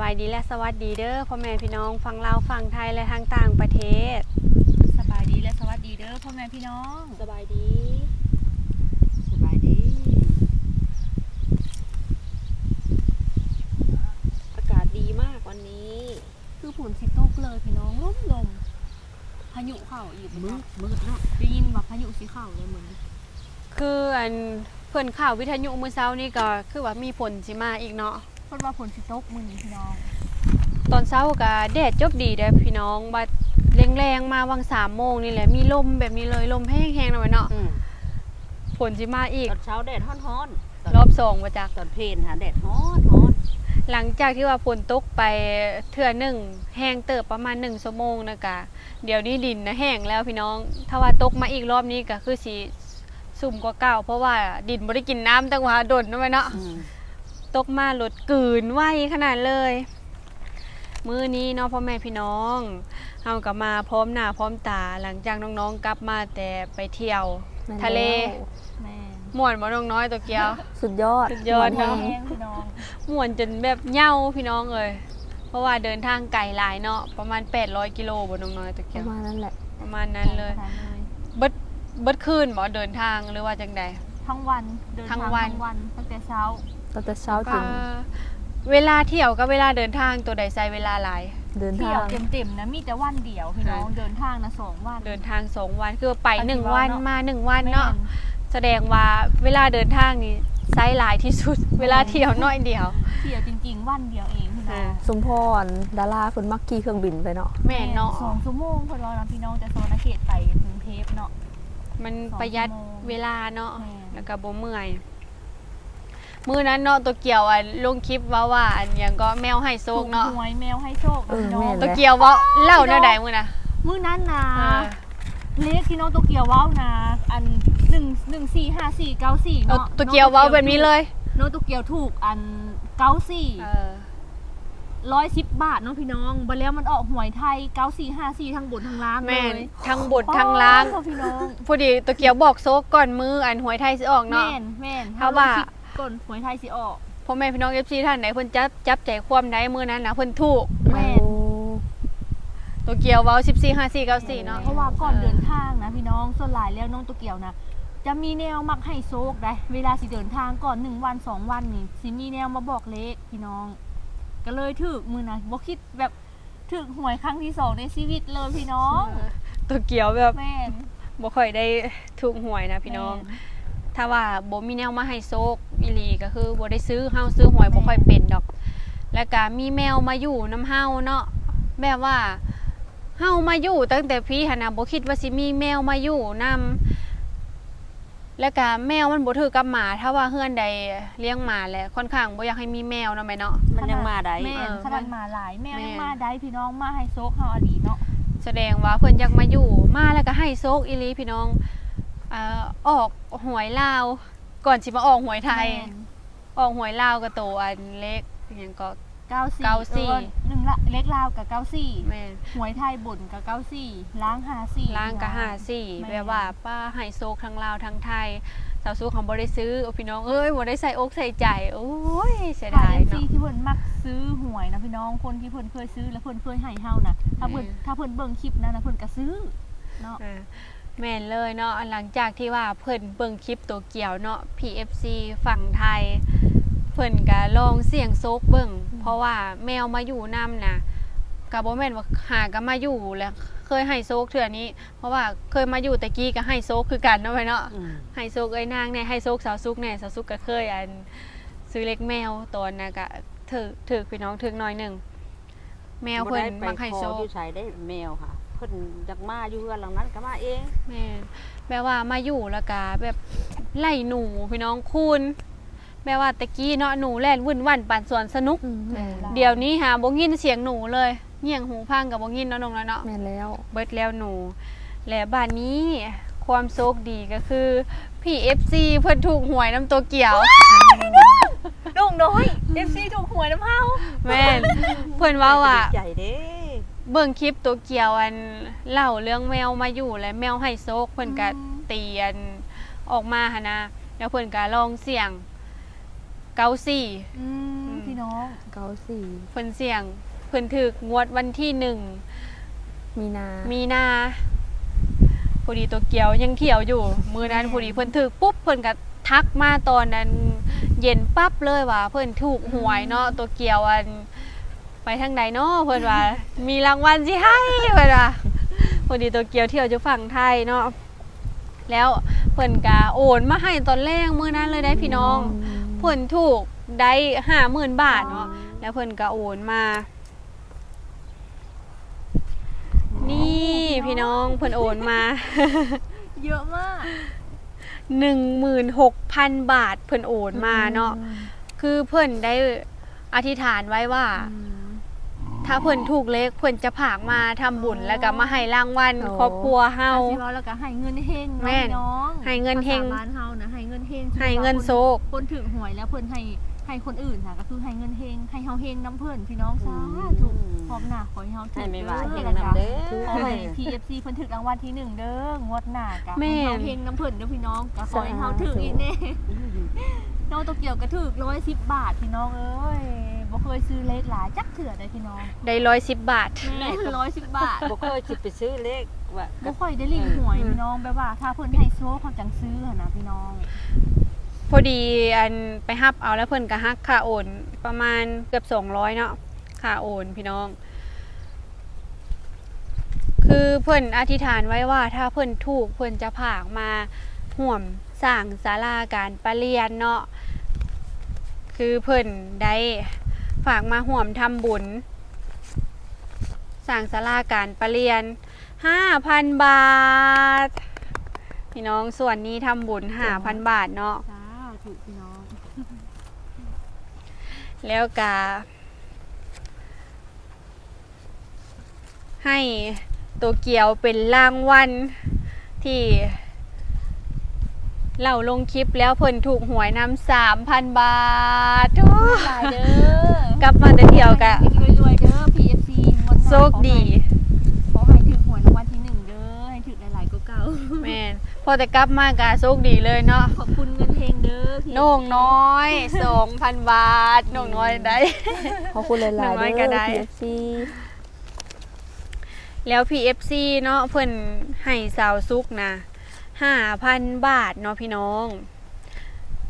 บายดีและสวัสดีเด้อพ่อแม่พี่น้องฟังลาวฟังไทยและทางต่างประเทศ สบายดีและสวัสดีเด้อพ่อแม่พี่น้องสบายดีสบายดี อากาศดีมากวันนี้ คือผลสิตกเลยพี่น้องลมลมพายุเข้าอีกมืดมืดเนาะได้ยินว่าพายุสิเข้าเลยเหมือนคืออันเพื่อนข่าววิทยุมื้อเช้านี่ก็คือว่ามีฝนสิมาอีกเนาะ เพิ่นว่าผลสิตกมื้อนี้พี่น้องตอนเช้าก็แดดจบดีเด้อพี่น้องบัดแรงๆมาวังสามโมงนี่แหละมีลมแบบนี้เลยลมแห้งๆหน่อยเนาะอืมฝนสิมาอีก ตอนเช้าแดดฮ้อนๆตอนรอบสองมาจากตอนเพลนหาแดดฮ้อนฮ้อนหลังจากที่ว่าฝนตกไปเทื่อหนึ่งแห้งเติบประมาณหนึ่งชั่วโมงนะกะเดี๋ยวนี้ดินนะแห้งแล้วพี่น้อง ถ้าว่าตกมาอีกรอบนี้ก็คือสีสุ่มกว่าเก่าเพราะว่าดินบ่ได้กินน้ำตั้งว่าดนนะไว้เนาะอืม ตกมาหลดกลืนไวขนาดเลย มื้อนี้เนาะพ่อแม่พี่น้องเฮาก็มาพร้อมหน้าพร้อมตาหลังจากน้องๆกลับมาแต่ไปเที่ยว ทะเลแม่นม่วนบ่น้องน้อยตัวเกียว สุดยอดสุดยอดหวานเนาะแห้งแห้งพี่น้องม่วนจนแบบเหย้าพี่น้องเลยเพราะว่าเดินทางไกลหลายเนาะประมาณ 800 กิโลบ่น้องน้อยตัวปเกียระวมาณนั้นแหละ ประมาณนั้นเลยขนาดเลยเบิดเบิดคืนบ่เดินทางหรือว่าจังใด ทั้งวันเดินทั้ทางงวัน ทั้งวันตั้งแต่เช้า ตั้งแต่เช้าจก็นเวลาเที่ยวกับเวลาเดินทางตัวใดใช้เวลาหลาย เดินเที่ทายวง เต็มๆนะมีแต่วันเดียวพี่น้องค่ะเดินทางนะสองวันเดินทางสองวันคือไปไปหนึ่งกี่วัวันนเนาะมาหนึ่งวันเนาะแม่แสดงว่าเวลาเดินทางนี่ไซส์หลายที่สุด เวลาเที่ยวน้อยเดียว เที่ยวจริงๆ วันเดียวเองพี่น้องอ่าสมพรดาราคนมักขี่เครื่องบินไปเนาะแม่นเนาะสองชั่วโมงเพิ่นว่านะพี่น้องแต่สวรรณเขตไปกรุงเทพเนาะ มันสองประหยัดชั่วโมงเวลาเนาะแม่แล้วก็บ่เมื่อย มื้อนั้นเนาะตัวเกี่ยวอะลงคลิปว่าว่าอันหยังก็แมวให้โซกเนาะถูหวยแมวให้โชคนะพี่น้องตัวเกี่ยวเว่าเล่าแนวใดมื้อน่ะมื้อนั้นนะเออเลขที่น้องตัวเกียวเว้านะ อันหนึ่งหนึ่งสี่ห้าสี่เก้าสี่เอาเนาะตัวเกี่ยวเว้าแบบนี้เลยน้องตัวเกียวถูกอันเก้าสี่เออร้อยสิบบาทเนาะพี่น้องบัดแล้วมันออกหวยไทยเก้าสี่ห้าสี่ทั้งบนทั้งล่างเลแม่นยทั้งบททั้งล้างป้พี่น้อง พอดีตัวเกี่ยวบอกโซกก่อนมืออันหวยไทยสิออกเนาะ แม่นแม่นถ้าว่า เรคิด ก่อนหวยไทยสิออก พ่อแม่พี่น้อง FC ท่านไหนเพิ่นจับจับใจความได้มื้อนั้นนะเพิ่นถูกแม่น โอ้ตัวเกี่ยวเว้า14 54 94เนาะ เพราะว่าก่อนเดินทางนะพี่น้องส่วนหลายแล้วน้องตัวเกียวนะจะมีแนวมักให้โซกได้ เวลาสิเดินทางก่อนหนึ่งวันสองวันนี่สิมีแนวมาบอกเลขพี่น้อง ก็เลยถึกมือนะบ่คิดแบบถึกหวยครั้งที่สองในชีวิตเลยพี่น้องตัวเกี่ยวแบบแม่นบ่ค่อยได้ถูกหวยนะพี่น้อง แม่ ถ้าว่าบ่มีแนวมาให้โซก อีหลีก็คือบ่ได้ซื้อเฮาซื้อหวยบ่ค่อยเป็นดอก แล้วก็มีแมวมาอยู่น้ำเฮาเนาะแบบว่าเฮามาอยู่ตั้งแต่พี่หันน่ะบ่คิดว่าสิมีแมวมาอยู่นํแล้วก็แมวมันบ่ถือกับหมา ถ้าว่าเฮือนใดเลี้ยงหมาแหละค่อนข้างบ่อยากให้มีแมวเนาะแม่เนาะ มันยังมาได้แม่เอนอขนาดมาหลายแมวแม่ยังมาได้พี่น้องมาให้โซกเฮาอดีเนาะแสดงว่าเพิ่นอยากมาอยู่มาแล้วก็ให้โซกอีหลีพี่น้องเอ่อออกหวยลาว ก่อนสิมาออกหวยไทยแม่นออกหวยลาวก็โตอันเล็กอหยังก็ เก้าสี่เก้าสี่ออหนึ่งละเล็กลาวกับเก้าสี่แม่นหวยไทยบุญกับเก้าสี่ล้างหาสี่ ล่างก็ห้าสี่แม่แบบว่าป้าให้โซกทั้งลาวทั้งไทย สาวสู้ของบ่ได้ซื้อโอ้พี่น้องเอ้ยบ่ได้ใส่อกใส่ใจโอ้ยเสียค่ะดายเอ็มซีเนาะ ที่เพิ่นมักซื้อหวยนะพี่น้องคนที่เพิ่นเคยซื้อแล้วเพิ่นเคยให้เฮานะถ้าเพิ่นแม่ถ้าเพิ่นเบิ่งคลิปนั้นนะเพิ่นก็ซื้อเนาะ อ่า แม่นเลยเนาะหลังจากที่ว่าเพิ่นเบิ่งคลิปตัวเกี่ยวเนาะ PFC ฝั่งไทย เพิ่นก็ลองเสี่ยงโซกเบิ่งเพราะว่าแมวมาอยู่นำนะก็บ่แม่นว่าหาก็มาอยู่แล้วเคยให้โซกเทื่อนี้ เพราะว่าเคยมาอยู่แต่กี้ก็ให้โซกคือกันเนาะแม่เนาะอืมให้โซกเอ้ยนางเนี่ยให้โซกสาวซุกเนี่ยสาวซุกก็เคยอันซื้อเล็กแมวตอนนะก็ถือถือพี่น้องถือหน่อยหนึ่งแมวเพิ่นบ่ได้ไปมักให้ขอโซอกยู่ใช้ได้แมวค่ะ เพิ่นอยากมาอยู่เฮือนหลังนั้นก็มาเองแม่นแบบว่ามาอยู่แล้วก็แบบไล่หนูพี่น้องคูณแบบว่าตะกี้เนาะหนูแล่นวุ่นวันปั่นสวนสนุกอืมแม่นเดี๋ยวนี้หาบ่ยินเสียงหนูเลยเงี่ยงหูพังกับบ่ยินเนาะน้องแล้วเนาะ แม่นแล้ว เบิดแล้วหนู และบ้านนี้ความโชคดีก็คือพี่ FC เพิ่นถูกหวยน้ำตัวเกี่ยวลุงน้อย FC ถูกหวยน้ำเฮาแม่น เพิ่นว่าว่าดีใจเด้ เบิ่งคลิปตัวเกี่ยวอันเล่าเรื่องแมวมาอยู่และแมวให้โซกเพิ่นก็เตียนออกมาหนนะแล้วเพิ่นก็ลองเสี่ยงเกาสี่ อืมพี่น้องเก้าสี่เพิ่นเสี่ยง เพิ่นถึกงวดวันที่หนึ่งมีนามีนาพอดีตัวเกียวยังเขียวอยู่ มือนั้นพอดีเพิ่นถึกปุ๊บเพิ่นก็ทักมาตอนนั้น เย็นปั๊บเลยว่า เพิ่นถูกหวยเนาะตัวเกียวอัน ไปทางใดเนาะเพิ่นว่า มีรางวัลสิให้เพิ่นว่าพอดีตัวเกียวเที่ยวอยู่ฝั่งไทยเนาะแล้วเพิ่นก็โอนมาให้ตอนแรกมื้อนั้นเลยได้พี่น้องเพิ่นถูกได้ห้าหมื่นบาทเนาะแล้วเพิ่นก็โอนมา นี่พี่น้องเพิ่นโอนมา เยอะมากหนึ่งหมื่นหกพันบาทเพิ่นโอนมาเนาะคือเพิ่นได้อธิษฐานไว้ว่า ถ้าเพิ่นถูกเลขเพิ่นจะผากมาทำบุญแล้วก็มาให้รางวัลโอ้ ครอบครัวเฮาอสิว้แล้วก็ให้เงินเฮงแม่เนาะนพี่น้องให้เงินเฮง ภาษาบ้านเฮานะให้เงินเฮงให้เงินโซก คนถึงหวยแล้วเพิ่นให้ให้คนอื่นน่ะก็คือให้เงินเฮงให้เฮาเฮงน้ำเพิ่นพี่น้องสาธุพร้อมหน้าขอให้เฮาถึให้งไม่ว่าเฮงแล้วก็นำเด้อ ขอให้ PFC เพิ่นถึกรางวัลที่หนึ่งเด้องวดหน้าก็แม่ให้เฮาเฮงน้ำเพิ่นเด้อพี่น้องก็ขอให้เฮาถึกอีกแน่น้องโตเกียวก็ถึก110บาทพี่น้องเอ้ย บ่เคยซื้อเลขหลายจักเถื่อได้พี่น้องได้ร้อยสิบบาท แม่110บาทบ่เคยสิไปซื้อเลขว่าบ่ค่อยได้ลิงหวยพี่น้องแบบว่า ถ้าเพิ่นให้โซ่เขาจังซื้อหั่นนะพี่น้อง พอดีอันไปฮับเอาแล้วเพิ่นก็ฮักค่าโอน ประมาณเกือบ200เนาะค่าโอนพี่น้อง คือเพิ่นอธิษฐานไว้ว่า ถ้าเพิ่นถูกเพิ่นจะผากมาห่วมสร้างศาลาการประเรียนเนาะคือเพิ่นได้ ฝากมาห่วมทำบุญสร้างศาลาการประเรียน 5,000 บาท พี่น้องส่วนนี้ทำบุญ 5,000 บาทเนาะจ้าถูกพี่น้อง แล้วก็ให้ตัวเกียวเป็นรางวัลที่เราลงคลิปแล้วเพิ่นถูกหวยนำสามพันบาทโอ้หลายเด้อ กลับมาแต่เที่ยวกะรวยๆเด้อ PFC งวดหน้าโชคดีขอให้ถึงหวยรางวัลที่หนึ่งเด้อ ให้ถึงหลายๆก็เก่าแม่นพอแต่กลับมากะโชคดีเลยเนาะขอบคุณเงินเฮงเด้อ PFC โหน่งน้อยสองพันบาทโหน่งน้อยได้ ขอบคุณหลายๆหนึ่งร้อยก็เด้ได้อ PFC แล้ว PFC เนาะเพิ่นให้สาวซุกนะ5,000 บาทเนาะพี่น้อง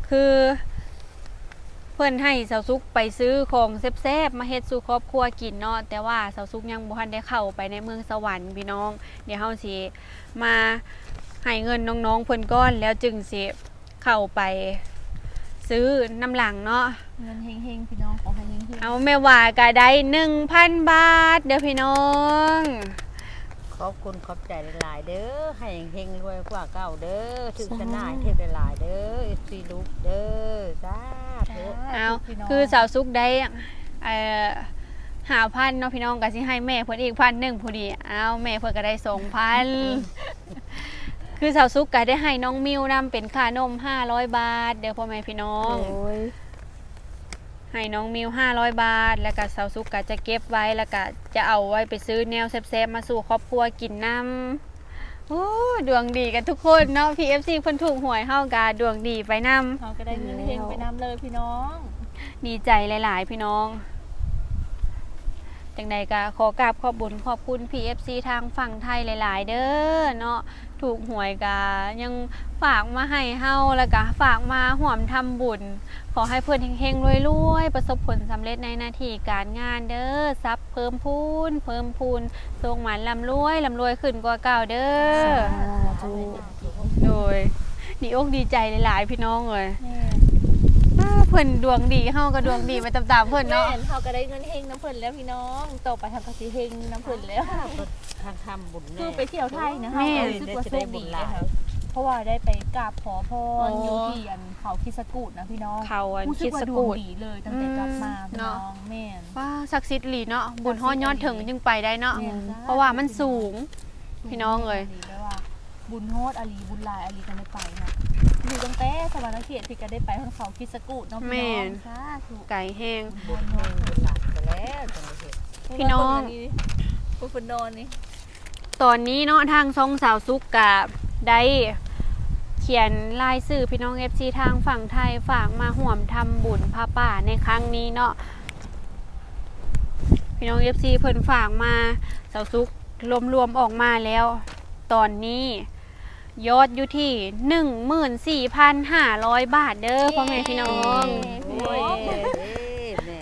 คือ เพิ่นให้สาวซุกไปซื้อของแซ่บๆมาเฮ็ดสู่ครอบครัวกินเนาะแต่ว่าสาวซุกยังบ่ทันได้เข้าไปในเมืองสวรรค์พี่น้อง เดี๋ยวเฮาสิมาให้เงินน้องๆเพิ่นก้อนแล้วจึงสิเข้าไปซื้อน้ำหลังเนาะเงินเฮงๆพี่น้องขอให้เฮงๆเอาแม่ว่าก็ได้1,000 บาท เด้อพี่น้อง ขอบคุณขอบใจหลายๆเด้อให้เฮงๆรวยกว่าเก่าเด้อถึงจะน่ายเทพหลายๆเด้อ FC ลูกเด้อสาธุเอาพี่น้งคือสาวซุกได้เอ่อหาพันเนาะพี่น้องก็สิให้แม่เพิ่นอีกพันหนึ่งพอดีเอาแม่เพิ่นก็ได้สองพันคือสาวซุกก็ได้ให้น้องมิวนำเป็นค่านม500 บาท เดี๋ยวพ่อแม่พี่น้องโอ้ย ให้น้องมิว500 บาท แล้วก็สาวซุกก็จะเก็บไว้แล้วก็จะเอาไว้ไปซื้อแนวแซ่บๆมาสู่ครอบครัวกินน้ำโอ้ดวงดีกันทุกคนเนาะ PFC เพิ่นถูกหวยเฮากาดวงดีไปนำเขาก็ได้เงินเฮงไปนำเลยพี่น้อง ดีใจหลาย ๆ พี่น้อง จังใดก็ขอกราบขอบบุญขอบคุณ PFC ทางฝั่งไทยหลาย ๆ เด้อเนาะถูกหวยกายังฝากมาให้เฮาแล้วก็ฝากมาห่วมทำบุญ ขอให้เพื่อนเฮงๆรวยๆ ประสบผลสำเร็จในหน้าที่การงานเด้อทรัพย์เพิ่มพูน เพิ่มพูนทรงหมันลำรวยลำรวยขึ้นกว่าเก่าเด้อสาธุโดยดีอกดีใจหลายๆพี่น้องเลยแม่อ้า เพิ่นดวงดีเฮาก็ดวงดีไปตามๆเพิ่นแม่เนาะเขาก็ได้เงินเฮงน้ำเพิ่นแล้วพี่น้องต่อไปทางกสิเฮงน้ำเพิ่นแล้วทางทำบุญคืแน่อไปเที่ยวไทยนะแม่คะรู้สึกว่าโชคดีเลยค่ะเพราะว่าได้ไปกราบขอพรอยู่ที่อันเขาคิสกูดนะพี่น้องเขาอันรู้สึคิกดว่าสดวกูงดดีเลยตั้งแต่กลับมาอืมพี่เนาะน้องแม่นว่าศักดิ์สิทธิ์หลีเนาะบุญฮอดยอดถึงจึงไปได้เนาะแม่นจ้เพราะว่ามันสูงพี่น้องเอ้ยดีแล้วว่าบุญโฮดอาลีบุญหลายอาลีกันได้ไปนะ อยู่ตั้งแต่สวรรค์เขตพี่ก็ได้ไปทางเขาคิสกูดเนาะพี่แม่น้อนงสาธุไก่แห้งบุญเฮงบุญหลานไปแล้วจังได้เฮ็ดพี่น้องบุญฝนนอนนี่ตอนนี้เนาะทางซองสาวซุกกะได้เขียนลายสื่อพี่น้อง FC ทางฝั่งไทยฝากมาห่วมทำบุญพระป่าในครั้งนี้เนาะพี่น้อง FC เพิ่นฝากมาสาวซุกรวมๆออกมาแล้ว ตอนนี้ ยอดอยู่ที่ 14,500 บาทเด้อพ่อแม่พี่น้องโอ้ยเอ้ยแม่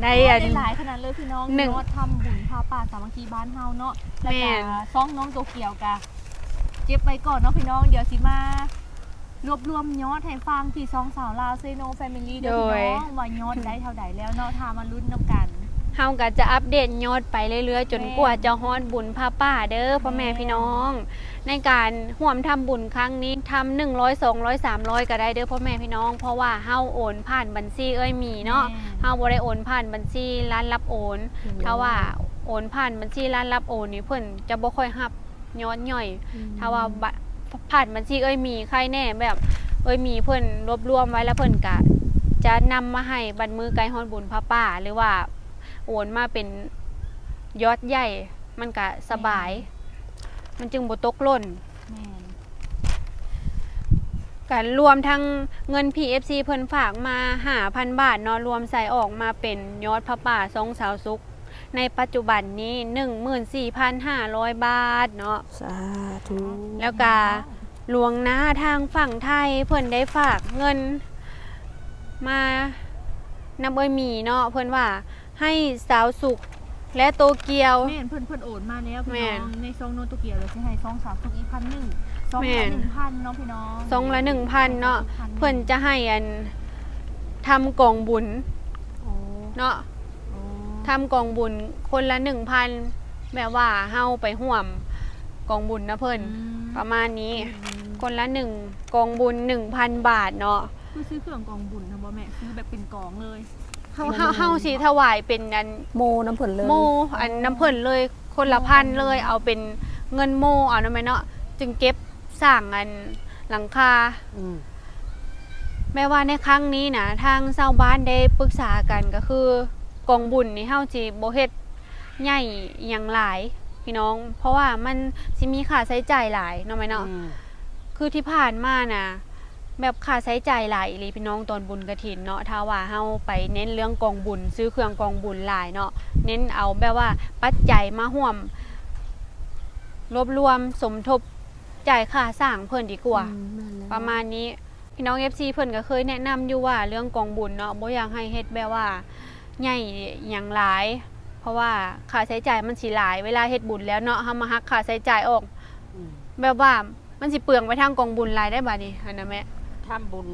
ได้อัน ได้หลายขนาดเลยพี่น้องหนึ่งยอดทำบุญพาป่าสามัคคีบ้านเฮาเนาะแล้วแม่ก็น ซ่องน้องโตเกียวกะเจ็บไปก่อนเนาะพี่น้องเดี๋ยวสิมารวบรวมยอดให้ฟังที่ซองสาวลาวเซโนแฟมิลี่เด้อพี่น้องว่ายอดได้เท่าใดแล้วเนาะทามาลุ้นนำกัน เฮาก็จะอัปเดตยอดไปเรื่อยๆ จนแม่กว่าจะฮอดบุญพาป้าเด้อพ่อแม่แม่พี่น้อง ในการห่วมทำบุญครั้งนี้ทำหนึ่งร้อยสองร้อยสามร้อยก็ได้เด้อพ่อแม่พี่น้อง เพราะว่าเฮาโอนผ่านบัญชีเอ้ยมีเนาะแม่เฮาบ่ได้โอนผ่านบัญชีร้านรับโอนถ้าว่าโอนผ่านบัญชีร้านรับโอนนี่เพิ่นจะบ่ค่อยรับย้อนย่อย ถ้าว่าบะผ่านบัญชีเอ้ยมีใครแน่แบบ เอ้ยมีเพิ่นรวบรวมไว้แล้วเพิ่นก็จะนำมาให้บันมือไกลฮอนบุญพระป่าหรือว่า โอนมาเป็นยอดใหญ่ มันก็สบาย มันจึงบ่ตกหล่นแม่นการรวมทั้งเงิน PFC เพิ่นฝากมา5,000บาทเนาะรวมใส่ออกมาเป็นยอดพระป่าทรงสาวสุข ในปัจจุบันนี้ 14,500 บาทเนาะ สาธุแล้วก็หลวงหน้าทางฝั่งไทยเพิ่นได้ฝากเงินมานำเอ้ยหมีเนาะเพิ่นว่า ให้สาวสุขและโตเกียว แม่นเพิ่นเพิ่นโอนมาแล้วพี่แม่น้อนงในซองโนโตเกียวเลยสิให้ซองสามสุกอีกพันหนึ่งซองแม่ละน หนึ่งพันเนาะพี่น้องซองละ1,000เนาะ1,000เพิ่นจะให้อันทำกองบุญโอ้เนาะโอ้ทำกองบุญคนละ1,000แบบว่าเฮาไปห่วมกองบุญนะเพิ่นอืมประมาณนี้ คนละหนึ่งกองบุญ1,000บาทเนาะ คือซื้อเครื่องกองบุญนะบ่แม่ซื้อแบบเป็นกองเลย เฮาเฮาเฮาสิถวายเป็นอันโมน้ำผลเลยโมอันน้ำเพิ่นเลยคนละพันเลยเอาเป็นเงินโมเอานะแม่เนาะจึงเก็บสร้างอันหลังคาอืมแม้ว่าในครั้งนี้นะทางชาวบ้านได้ปรึกษากันก็คือกองบุญนี่เฮาสิบ่เฮ็ดใหญ่อหย่างหลายพี่น้อง เพราะว่ามันสิมีค่าใช้จ่ายหลายเนาะแม่เนาะ อืม คือที่ผ่านมาน่ะ แบบค่าใช้จ่ายหลายอีหลีพี่น้องตอนบุญกระถินเนาะถ้าว่าเฮาไปเน้นเรื่องกองบุญ ซื้อเครื่องกองบุญหลายเนาะเน้นเอาแบบว่าปัจจัยมาห่วม รวบรวมสมทบจ่ายค่าสร้างเพิ่นดีกว่าอืมแม่นแล้วประมาณนี้พี่น้อง FC เพิ่นก็เคยแนะนำอยู่ว่าเรื่องกองบุญเนาะบ่อยากให้เฮ็ดแบบว่าใหญ่หยังหลาย เพราะว่าค่าใช้จ่ายมันสิหลาย เวลาเฮ็ดบุญแล้วเนาะเฮามาหักค่าใช้จ่ายออกอืมแบบว่ามันสิเปลืองไปทางกองบุญหลายได้บัดนี้อันนั้นแม่ ทำบุญ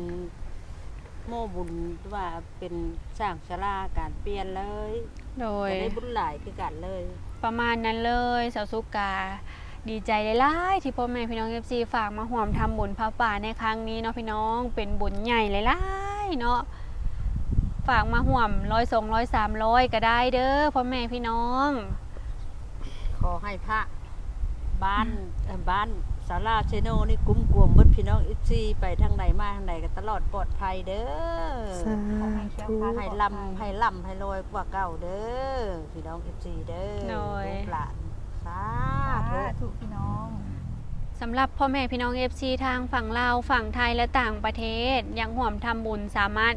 โม่บุญว่าเป็นสร้างศาลาการเปลี่ยนเลยโดย จะได้บุญหลายคือกันเลย ประมาณนั้นเลยสาวสุกา ดีใจหลายๆที่พ่อแม่พี่น้อง FC ฝากมาห่วมทำบุญพระป่าในครั้งนี้เนาะพี่น้องเป็นบุญใหญ่หลายๆเนาะฝากมาห่วมร้อยสองร้อยสามร้อยก็ได้เด้อพ่อแม่พี่น้อง ขอให้พระบ้านเอ่อบ้านสาราเชโนนี่คุ้มกวมเบิด พี่น้องอิซีไปทางไหนมาทางไหนก็ตลอดปลอดภัยเด้อสาธุให้ลำให้ล่ำให้ลอยกว่าเก่าเด้อพี่น้องอิซีเด้อโดย ลูกหลานสาสาธุธุพี่น้อง สำหรับพ่อแม่พี่น้อง FC ทางฝั่งลาวฝั่งไทยและต่างประเทศ ยังห่วมทำบุญสามารถ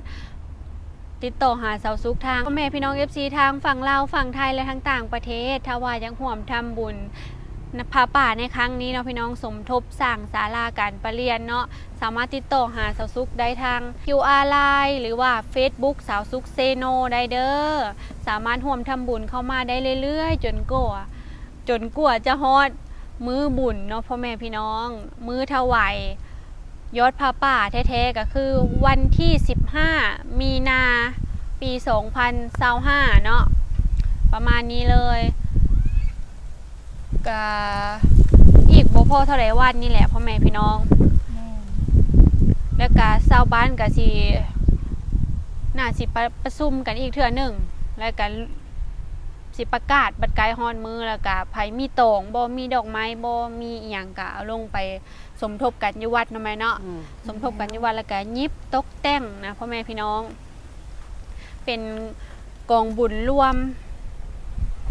ติดต่อหาเสาสุขทางพ่อแม่พี่น้อง FC ทางฝั่งลาวฝั่งไทยและทั้งต่างประเทศถ้าว่ายังห่วมทำบุญ พาป่าในครั้งนี้เนาะพี่น้องสมทบสร้างศาลาการประเรียนเนาะสามารถติดต่อหาสาสุขได้ทาง QR Line หรือว่า Facebook สาวสุขเซโนได้เด้อสามารถห่วมทำบุญเข้ามาได้เรื่อยๆ จนกว่าจนกว่าจะฮอดมือบุญเนาะพ่อแม่พี่น้อง มือถวายยอดพระป่าแท้ๆก็คือวันที่ 15 มีนาปี 2025เนาะประมาณนี้เลย ก็อีกบ่พอเท่าไหร่วันนี่แหละพ่อแม่พี่น้อง แม่นแล้วก็ชาวบ้านก็สิน่าสิประประชุมกันอีกเทื่อหนึ่งแล้วก็สิประกาศบัดไกลฮอนมือแล้วก็ไผมีตองบ่มีดอกไม้บ่มีอีหยังก็เอาลงไปสมทบกันอยู่วัดเนาะแม่เนาะ อืมสมทบกันอยู่วัดแล้วก็ยิบตกแต่งนะพ่อแม่พี่น้อง เป็นกองบุญรวม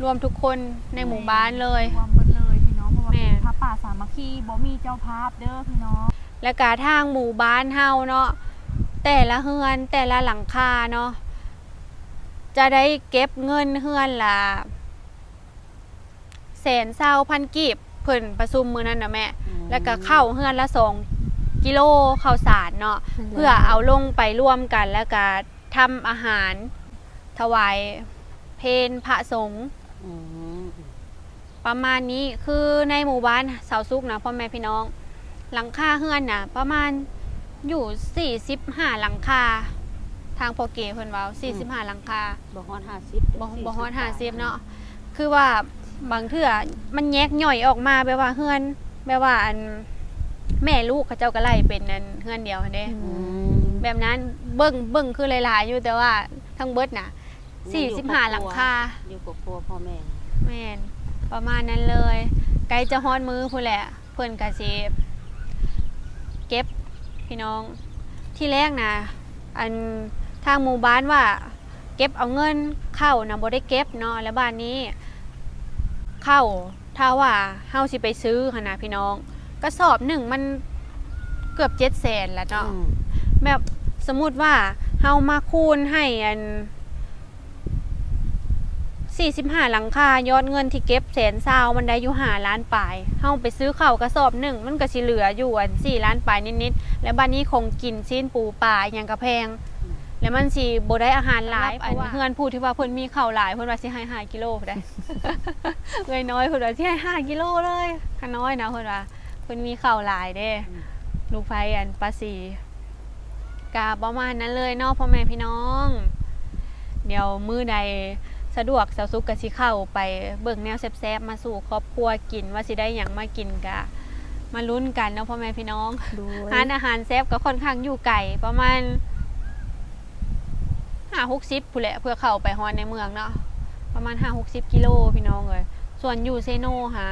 รวมทุกคนในหมู่บ้านเลย รวมเบิดเลยพี่น้องเพราะว่าแม่เป็นพระป่าสามัคคีบ่มีเจ้าภาพเด้อพี่น้องและกาทางหมู่บ้านเฮาเนาะแต่ละเฮือนแต่ละหลังคาเนาะจจะได้เก็บเงินเฮือนละแสนเศร้าพันกีบเพิ่นประชุมมือนั้นนะแม่ แล้วก็เข้าวเฮือนละสองกิโลข้าวสารเนาะเพื่อเอาลงไปร่วมกันแล้วก็ทำอาหารถวายเพนพระสงฆ์อืม ประมาณนี้คือในหมู่บ้านเสาซุกนะพ่อแม่พี่น้อง หลังคาเฮือนนะประมาณอยู่45หลังคา ทางโปรเกเพิ่นเว้า45หลังคาบ่ฮอด50บ่บ่ฮอด50เนาะคือว่าบางเทื่อมันแยกย่อยออกมาแบบว่าเฮือนแบบว่าอันแม่ลูกเขาเจ้าก็ไล่เป็นอันเฮือนเดียวหั้นเด้อืมแบบนั้นเบิ่งเบิ่งคือหลายๆอยู่แต่ว่าทั้งเบิดน่ะ 45หลังคา อยู่กับครัวพ่อแม่ แม่นประมาณนั้นเลย ไกลจะฮอดมือพุ่นแหละ เพิ่นก็สิเก็บพี่น้องที่แรกนะอันทางหมู่บ้านว่า เก็บเอาเงินเข้านะบ่ได้เก็บเนาะแล้วบ้านนี้ เข้าถ้าว่าเฮาสิไปซื้อหั่นนะพี่น้องกระสอบหนึ่งมันเกือบ7แสนแล้วเนาะอืมแบบสมมุติว่าเฮามาคูณให้อัน 45 หลังคายอดเงินที่เก็บแสนซาวมันได้อยู่หาล้านปลายเฮาไปซื้อข้าวกระสอบหนึ่งมันก็สิเหลืออยู่อัน4ล้านปลายนิดๆแล้วบัดนี้คงกินชิ้นปูปลาอหยังกระแพง แล้วมันสิบ่ได้อาหารหลายอันเฮือนผู้ที่ว่าเพิ่นมีข้าวหลายเพิ่นว่าสิให้5กิโลได้เอ้ยน้อยเพิ่นว่าสิให้5กิโลเลยคันน้อยนะเพิ่นว่าเพิ่นมีข้าวหลายเด้ลูกไฟอันปลาสีกาประมาณนั้นเลยเนาะพ่อแม่พี่น้อง เดี๋ยวมือใด สะดวกสาวซุกกะสิเข้าไปเบิ่งแนวแซ่บๆมาสู่ครอบครัวกินว่าสิได้หยังมากินกะ มาลุ้นกันเนาะพ่อแม่พี่น้องโดยร้านอาหารแซ่บก็ค่อนข้างอยู่ไกลประมาณห้าหกสิบผู้นแหละเพื่อเข้าไปฮอนในเมืองเนาะประมาณห้าหกสิบกิโลพี่น้องเลยส่วนอยู่เซโนหา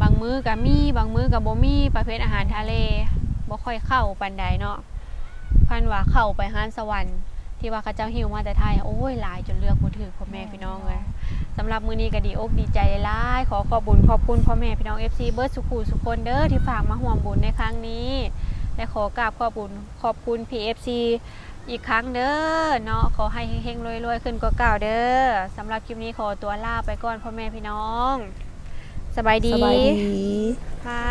บางมื้อกับมีบางมื้อกับบ่มีประเภทอาหารทะเลบ่ค่อยเข้าปันใดเนาะพันว่าเข้าไปห้านสวรรค์ ที่ว่าเขาเจ้าหิวมาแต่ไทยโอ้ยหลายจนเลือกบ่ถือพ่อแม่พี่น้องเลยสำหรับมื้อนี้ก็ดีอกดีใจหลายๆขอขอบบุญขอบคุณพ่อแม่พี่น้อง FC เบิร์ดสุขูสุคนเด้อที่ฝากมาห่วมบุญในครั้งนี้ และขอกราบขอบบุญขอบคุณ PFC อีกครั้งเด้อเนาะขอให้เฮงๆรวยๆขึ้นกว่าเก่าเด้อสำหรับคลิปนี้ขอตัวลาไปก่อนพ่อแม่พี่น้อง สบายดีสบายดี ค่ะ